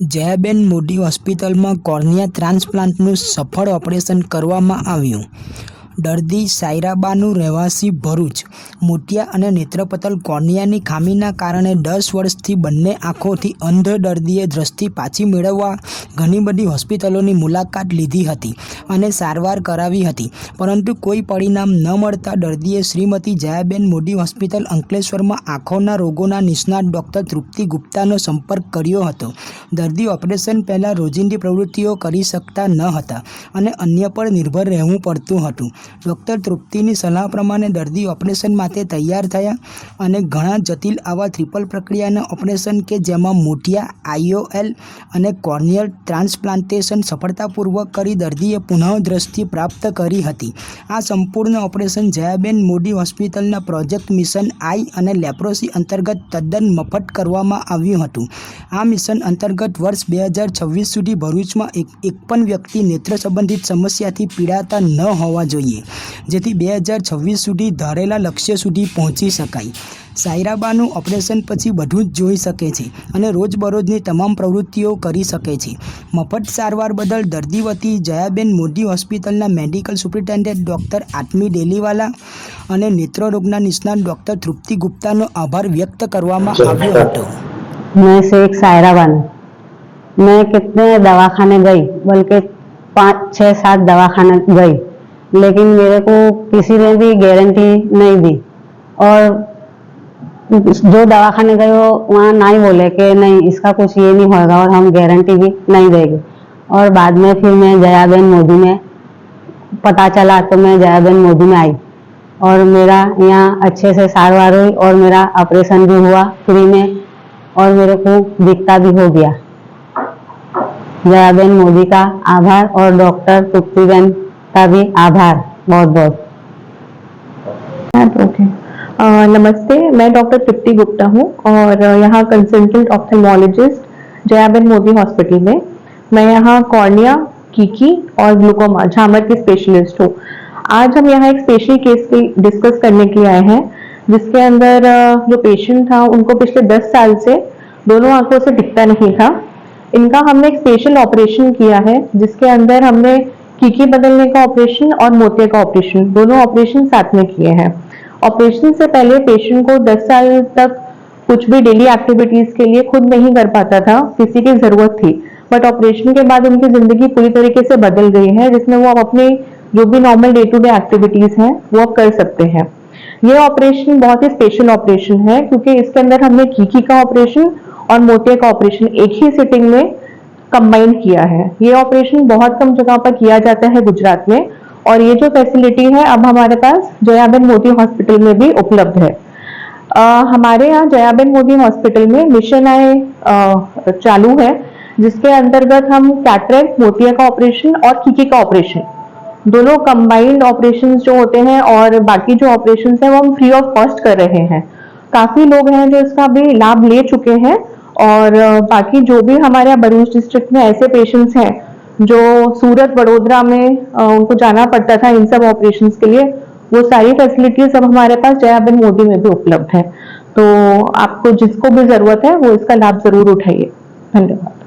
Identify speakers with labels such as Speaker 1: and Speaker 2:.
Speaker 1: જયાબેન મોદી હોસ્પિટલમાં કોર્નિયા ટ્રાન્સપ્લાન્ટનું સફળ ઓપરેશન કરવામાં આવ્યું. દર્દી સાયરાબાનું રહેવાસી ભરૂચ. મોતિયા અને નેત્રપટલ કોર્નિયાની ખામીના કારણે દસ વર્ષથી બંને આંખોથી અંધ દર્દીએ દ્રષ્ટિ પાછી મેળવવા ઘણી બધી હોસ્પિટલોની મુલાકાત લીધી હતી અને સારવાર કરાવી હતી. પરંતુ કોઈ પરિણામ ન મળતા દર્દીએ શ્રીમતી જયાબેન મોદી હોસ્પિટલ અંકલેશ્વરમાં આંખોના રોગોના નિષ્ણાત ડૉક્ટર તૃપ્તિ ગુપ્તાનો સંપર્ક કર્યો હતો. દર્દી ઓપરેશન પહેલાં રોજિંદી પ્રવૃત્તિઓ કરી શકતા ન હતા અને અન્ય પર નિર્ભર રહેવું પડતું હતું. ડૉક્ટર તૃપ્તિની સલાહ પ્રમાણે દર્દી ઓપરેશન માટે તૈયાર થયા અને ઘણા જટિલ આવા ટ્રિપલ પ્રક્રિયાના ઓપરેશન કે જેમાં મોટિયા આઈઓએલ અને કોર્નિયલ ટ્રાન્સપ્લાન્ટેશન સફળતાપૂર્વક કરી દર્દીએ પુનઃદ્રષ્ટિ પ્રાપ્ત કરી હતી. આ સંપૂર્ણ ઓપરેશન જયાબેન મોદી હોસ્પિટલના પ્રોજેક્ટ મિશન આઈ અને લેપ્રોસી અંતર્ગત તદ્દન મફત કરવામાં આવ્યું હતું. આ મિશન અંતર્ગત વર્ષ બે હજાર છવ્વીસ સુધી ભરૂચમાં એક એક પણ વ્યક્તિ નેત્ર સંબંધિત સમસ્યાથી પીડાતા ન હોવા જોઈએ. જેથી બે હજાર છવ્વીસ સુધી ધારેલા લક્ષ્ય સુધી પહોંચી શકાય સાયરાબાનું ઓપરેશન પછી બધું જ જોઈ શકે છે અને રોજબરોજની તમામ પ્રવૃત્તિઓ કરી શકે છે મફત સારવાર બદલ દર્દી વતી જયાબેન મોદી હોસ્પિટલના medical superintendent doctor Atmi Deliwala અને નેત્રરોગના નિષ્ણાત ડૉક્ટર તૃપ્તિ ગુપ્તાનો આભાર વ્યક્ત કરવામાં આવ્યો હતો
Speaker 2: मैं शेख सायरा बानो मैं कितने दवाखाने गई बल्कि पाँच छः सात दवाखाने गई लेकिन मेरे को किसी ने भी गारंटी नहीं दी। और जो दवाखाने गए वो वहाँ ही बोले कि नहीं, इसका कुछ ये नहीं होगा और हम गारंटी भी नहीं देंगे। और बाद में फिर मैं जयाबेन मोदी में, पता चला तो मैं जयाबेन मोदी में आई। और मेरा यहाँ अच्छे से सारवार हुई और मेरा ऑपरेशन भी हुआ फ्री में और मेरे को दिखता भी हो गया। जयाबेन मोदी का आभार और डॉक्टर तृप्तिबेन का भी आभार, बहुत बहुत।
Speaker 3: ओके नमस्ते, मैं डॉक्टर तृप्ति गुप्ता हूँ और यहाँ consultant ophthalmologist Jayaben Modi hospital में। मैं यहाँ कॉर्निया, कीकी और ग्लूकोमा, झामर की स्पेशलिस्ट हूँ। आज हम यहाँ एक स्पेशल केस की डिस्कस करने के लिए आए हैं, जिसके अंदर जो पेशेंट था, उनको पिछले 10 साल से दोनों आँखों से दिखता नहीं था। इनका हमने एक स्पेशल ऑपरेशन किया है, जिसके अंदर हमने कीकी बदलने का ऑपरेशन और मोतिया का ऑपरेशन दोनों ऑपरेशन साथ में किए हैं। ऑपरेशन से पहले पेशेंट को 10 साल तक कुछ भी डेली एक्टिविटीज़ के लिए खुद नहीं कर पाता था, किसी की ज़रूरत थी। बट ऑपरेशन के बाद उनकी ज़िंदगी पूरी तरीके से बदल गई है, जिसमें वो अब अपने जो भी normal day to day activities हैं, वो अब कर सकते हैं। ये ऑपरेशन बहुत ही स्पेशल ऑपरेशन है, क्योंकि इसके अंदर हमने कीकी का ऑपरेशन और मोतिया का ऑपरेशन एक ही सिटिंग में कंबाइन किया है। ये ऑपरेशन बहुत कम जगह पर किया जाता है गुजरात में। और ये जो फैसिलिटी है अब हमारे पास जयाबेन मोदी हॉस्पिटल में भी उपलब्ध है। अ, हमारे यहाँ जयाबेन मोदी हॉस्पिटल में मिशन अ, चालू है जिसके अंतर्गत हम कैटरेक्ट मोतिया का ऑपरेशन और कीकी का ऑपरेशन दोनों कंबाइंड ऑपरेशन जो होते हैं और बाकी जो ऑपरेशन है वो हम फ्री ऑफ़ कॉस्ट कर रहे हैं। काफ़ी लोग हैं जो इसका भी लाभ ले चुके हैं। और बाकी जो भी हमारे यहाँ भरूच डिस्ट्रिक्ट में ऐसे पेशेंट्स हैं, जो सूरत, वडोदरा में उनको जाना पड़ता था इन सब ऑपरेशंस के लिए, वो सारी फैसिलिटीज़ अब हमारे पास जयाबेन मोदी में भी उपलब्ध है। तो आपको जिसको भी ज़रूरत है, वो इसका लाभ ज़रूर उठाइए। धन्यवाद।